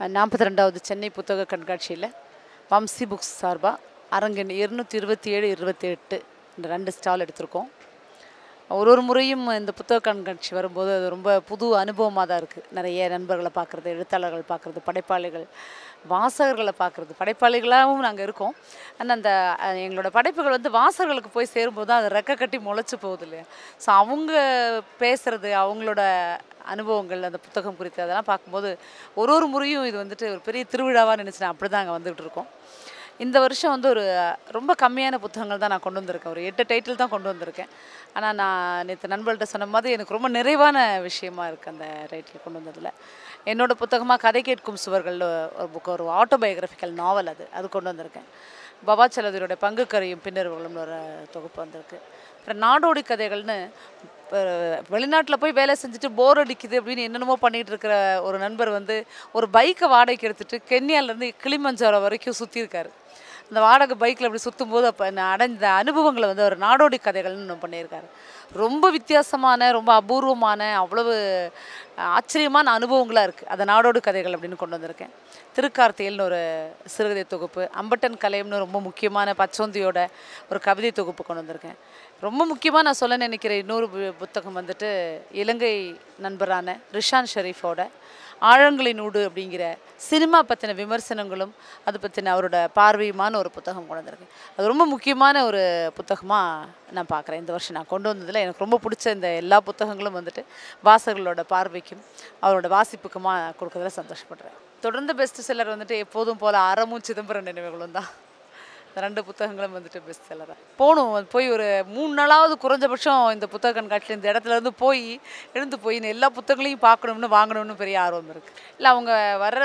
நாற்பத்தி ரெண்டாவது சென்னை புத்தக கண்காட்சியில் வம்சி புக்ஸ் சார்பாக அரங்கன் இருநூற்றி இருபத்தி ஏழு இருபத்தி எட்டு இந்த ரெண்டு ஸ்டால் எடுத்திருக்கோம். ஒரு ஒரு முறையும் இந்த புத்தக கண்காட்சி வரும்போது அது ரொம்ப புது அனுபவமாக தான் இருக்குது நிறைய நண்பர்களை பார்க்குறது எழுத்தாளர்கள் பார்க்குறது படைப்பாளிகள் வாசகர்களை பார்க்குறது. படைப்பாளிகளாகவும் நாங்கள் இருக்கோம். ஆனால் அந்த எங்களோட படைப்புகள் வந்து வாசகர்களுக்கு போய் சேரும்போது தான் அது ரெக்க கட்டி முளைச்சி போகுது இல்லையா? ஸோ அவங்க பேசுகிறது அவங்களோட அனுபவங்கள் அந்த புத்தகம் குறித்து அதெல்லாம் பார்க்கும்போது ஒரு ஒரு முறையும் இது வந்துட்டு ஒரு பெரிய திருவிழாவாக நினச்சி நான் அப்படி தான் அங்கே வந்துகிட்டு இருக்கோம். இந்த வருஷம் வந்து ஒரு ரொம்ப கம்மியான புத்தகங்கள் தான் நான் கொண்டு வந்திருக்கேன். ஒரு எட்டு டைட்டில் தான் கொண்டு வந்திருக்கேன். ஆனால் நான் நேற்று நண்பர்கள்ட்ட சொன்ன மாதிரி எனக்கு ரொம்ப நிறைவான விஷயமா இருக்குது அந்த டைட்டில் கொண்டு வந்ததில். என்னோட புத்தகமாக கதை கேட்கும் சுவர்கள் ஒரு புக் ஒரு ஆட்டோபயோகிராஃபிக்கல் நாவல் அது. அது கொண்டு வந்திருக்கேன். பவா சலதியோட பங்கு கரையும் பின்னர்களும்னு ஒரு தொகுப்பு வந்திருக்கு. அப்புறம் நாடோடி கதைகள்னு வெளிநாட்டில் போய் வேலை செஞ்சுட்டு போர் அடிக்குது அப்படின்னு என்னென்னமோ பண்ணிகிட்டு இருக்கிற ஒரு நண்பர் வந்து ஒரு பைக்கை வாடகைக்கு எடுத்துகிட்டு கென்யாலேருந்து கிளிமஞ்சாரோ வரைக்கும் சுற்றியிருக்காரு அந்த வாடகை பைக்கில் அப்படி சுற்றும் போது அப்போ அடைஞ்ச அனுபவங்களை வந்து ஒரு நாடோடி கதைகள்னு பண்ணியிருக்காரு. ரொம்ப வித்தியாசமான ரொம்ப அபூர்வமான அவ்வளவு ஆச்சரியமான அனுபவங்களாக இருக்குது அதை நாடோடு கதைகள் அப்படின்னு கொண்டு வந்திருக்கேன். திருக்கார்த்தியல்னு ஒரு சிறுகதை தொகுப்பு அம்பட்டன் கலையம்னு ரொம்ப முக்கியமான பச்சோந்தியோட ஒரு கவிதை தொகுப்பு கொண்டு வந்திருக்கேன். ரொம்ப முக்கியமாக நான் சொல்ல நினைக்கிற இன்னொரு பு- புத்தகம் வந்துட்டு இலங்கை நண்பரான ரிஷான் ஷெரீஃபோட ஆழங்களின் ஊடு அப்படிங்கிற சினிமா பற்றின விமர்சனங்களும் அது பற்றின அவரோட பார்வையுமான ஒரு புத்தகம் கொண்டு வந்திருக்கேன். அது ரொம்ப முக்கியமான ஒரு புத்தகமாக நான் பார்க்குறேன். இந்த வருஷம் நான் கொண்டு வந்ததில் எனக்கு ரொம்ப பிடிச்ச இந்த எல்லா புத்தகங்களும் வந்துட்டு வாசகர்களோட பார்வைக்கும் அவரோட வாசிப்புக்குமா கொடுக்கறதுல சந்தோஷப்படுறேன். தொடர்ந்து பெஸ்ட் செல்லர் வந்துட்டு எப்போதும் போல் அறமும் சிதம்பரம் நினைவுகளும் தான். ரெண்டு புத்தகங்களும் வந்துட்டு பெஸ்ட் செல்லராக போகணும் போய் ஒரு மூணு நாளாவது குறைஞ்சபட்சம் இந்த புத்தக கண்காட்சியில் இந்த இடத்துல இருந்து போய் எழுந்து போய் எல்லா புத்தகங்களையும் பார்க்கணும்னு வாங்கணும்னு பெரிய ஆர்வம் இருக்குது இல்லை அவங்க வர்ற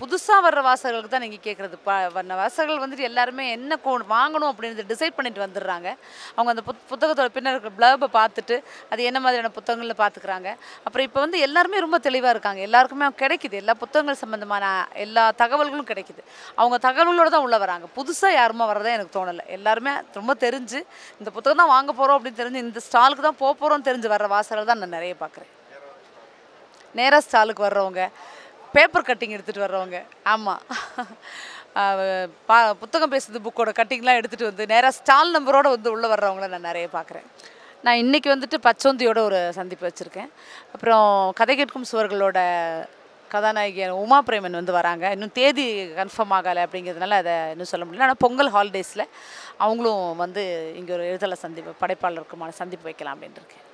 புதுசாக வர்ற வாசகர்களுக்கு தான் நீங்கள் கேட்குறது ப வர்ற வாசகர்கள் வந்துட்டு எல்லாருமே என்ன கோ வாங்கணும் அப்படின்னு டிசைட் பண்ணிட்டு வந்துடுறாங்க. அவங்க அந்த புத் புத்தகத்தோட பின்னர் இருக்கிற பிளர்பை பார்த்துட்டு அது என்ன மாதிரியான புத்தகங்களில் பார்த்துக்கிறாங்க. அப்புறம் இப்போ வந்து எல்லாருமே ரொம்ப தெளிவாக இருக்காங்க. எல்லாருக்குமே கிடைக்குது. எல்லா புத்தகங்கள் சம்மந்தமான எல்லா தகவல்களும் கிடைக்குது. அவங்க தகவல்களோடு தான் உள்ளே வராங்க. புதுசாக யாருமே வர்றதே எனக்கு தோணலை. எல்லாருமே ரொம்ப தெரிஞ்சு இந்த புத்தகம் தான் வாங்க போகிறோம் அப்படின்னு தெரிஞ்சு இந்த ஸ்டாலுக்கு தான் போக போகிறோம்னு தெரிஞ்சு வர்ற வாசகர்கள் தான் நான் நிறைய பார்க்குறேன். நேராக ஸ்டாலுக்கு வர்றவங்க பேப்பர் கட்டிங் எடுத்துகிட்டு வர்றவங்க. ஆமாம் பா புத்தகம் பேசுறது புக்கோட கட்டிங்லாம் எடுத்துகிட்டு வந்து நேராக ஸ்டால் நம்பரோடு வந்து உள்ளே வர்றவங்கள நான் நிறைய பார்க்குறேன். நான் இன்றைக்கி வந்துட்டு பச்சோந்தியோட ஒரு சந்திப்பு வச்சுருக்கேன். அப்புறம் கதை கேட்கும் சுவர்களோட கதாநாயகியன் உமா பிரேமன் வந்து வராங்க. இன்னும் தேதி கன்ஃபார்ம் ஆகலை அப்படிங்கிறதுனால அதை இன்னும் சொல்ல முடியல. ஆனால் பொங்கல் ஹாலிடேஸில் அவங்களும் வந்து இங்கே ஒரு எழுதலை சந்திப்பு படைப்பாளருக்குமான சந்திப்பு வைக்கலாம் அப்படின்ட்டு இருக்கேன்.